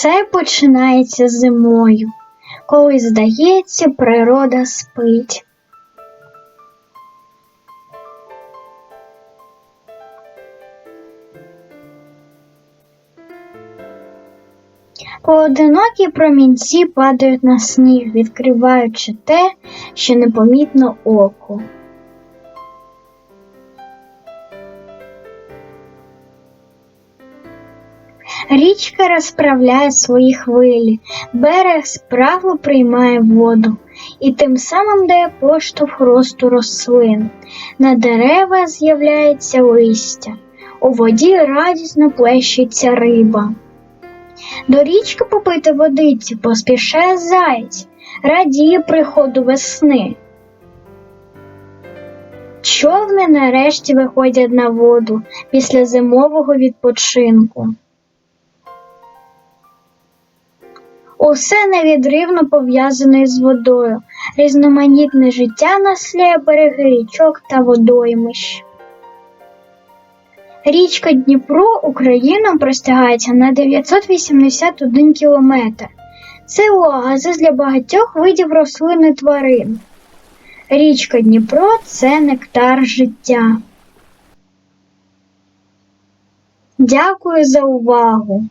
Все починається зимою, коли, здається, природа спить. Поодинокі промінці падають на сніг, відкриваючи те, що непомітно оку. Річка розправляє свої хвилі, берег справу приймає воду і тим самим дає поштовх росту рослин. На дерева з'являється листя, у воді радісно плещеться риба. До річки попити водиці поспішає заєць, радіє приходу весни. Човни нарешті виходять на воду після зимового відпочинку. Усе невідривно пов'язане з водою, різноманітне життя наслідує береги річок та водоймищ. Річка Дніпро Україна простягається на 981 кілометр. Це оазис для багатьох видів рослин і тварин. Річка Дніпро це нектар життя. Дякую за увагу!